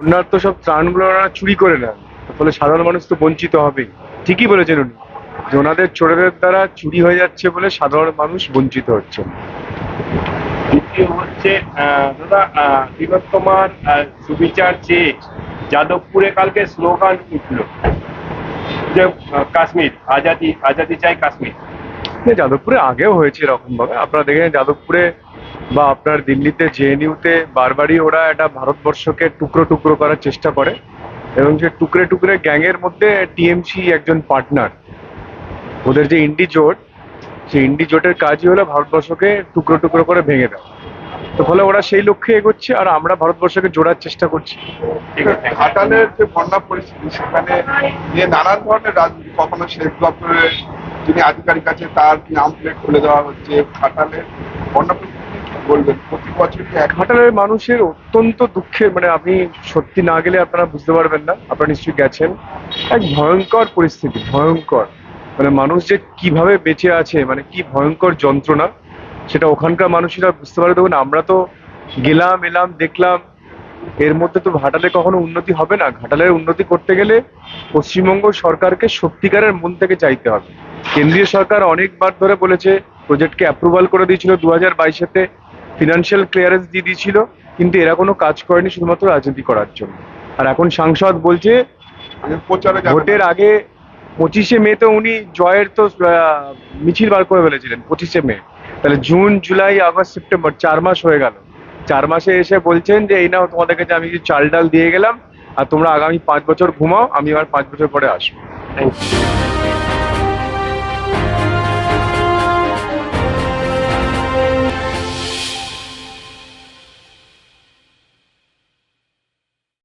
ওনার তো সব ত্রাণগুলো ওনারা চুরি করে নেন ফলে সাধারণ মানুষ তো বঞ্চিত হবেই। ঠিকই বলেছেন উনি। যে ওনাদের চোরেদের দ্বারা চুরি হয়ে যাচ্ছে বলে সাধারণ মানুষ বঞ্চিত হচ্ছে। দ্বিতীয় হচ্ছে দাদা তিলোত্তমার আহ, সুবিচার চেয়ে যাদবপুরে কালকে স্লোগান উঠল যে কাশ্মীর আজাদি আজাদি চাই কাশ্মীর। না, যাদবপুরে আগেও হয়েছে এরকম ভাবে আপনারা দেখেন যাদবপুরে বা আপনার দিল্লিতে জেএনইউতে বারবারই ওরা একটা ভারতবর্ষকে টুকরো টুকরো করার চেষ্টা করে এবং যে টুকরে টুকরে গ্যাংয়ের মধ্যে টিএমসি একজন পার্টনার। ওদের যে ইন্ডি জোট, সেই ইন্ডি জোটের কাজই হলো ভারতবর্ষকে টুকরো টুকরো করে ভেঙে দেওয়া। তো ফলে ওরা সেই লক্ষ্যে এগোচ্ছে আর আমরা ভারতবর্ষকে জোড়ার চেষ্টা করছি। ঘাটালের যে বন্যা পরিস্থিতি, সেখানে নিয়ে নানান ধরনের রাজনীতি কখনো সেচ দপ্তরের যিনি আধিকারিক আছে, তার নাম প্লেট খুলে দেওয়া হচ্ছে। ঘাটালের বন্যা প্রতি ঘাটালের মানুষের অত্যন্ত দুঃখের মানে আপনি সত্যি না গেলে আপনারা বুঝতে পারবেন না, আপনারা নিশ্চয়ই গেছেন। এক ভয়ঙ্কর পরিস্থিতি, ভয়ঙ্কর। মানে মানুষ যে কীভাবে বেঁচে আছে মানে কি ভয়ঙ্কর যন্ত্রণা, সেটা ওখানকার মানুষেরা বুঝতে পারে দেখুন, আমরা তো গেলাম, এলাম, দেখলাম, এর মধ্যে তো ঘাটালে কখনো উন্নতি হবে না। ঘাটালের উন্নতি করতে গেলে পশ্চিমবঙ্গ সরকারকে সত্যিকারের মন থেকে চাইতে হবে। কেন্দ্রীয় সরকার অনেকবার ধরে বলেছে, প্রজেক্টকে অ্যাপ্রুভাল করে দিয়েছিল দু হাজার বাইশেতে। ফিনান্সিয়াল ক্লিয়ারেন্স দিয়ে দিয়েছিল কিন্তু এরা কোনো কাজ করেনি শুধুমাত্র রাজনীতি করার জন্য। আর এখন সাংসদ বলছে ভোটের আগে পঁচিশে মে তো উনি জয়ের তো মিছিল বার করে ফেলেছিলেন পঁচিশে মে। তাহলে জুন জুলাই আগস্ট সেপ্টেম্বর চার মাস হয়ে গেল। চার মাসে এসে বলছেন যে এই নাও তোমাদের কাছে আমি কিছু চাল ডাল দিয়ে গেলাম আর তোমরা আগামী পাঁচ বছর ঘুমাও আমি আবার পাঁচ বছর পরে আসব। Thank you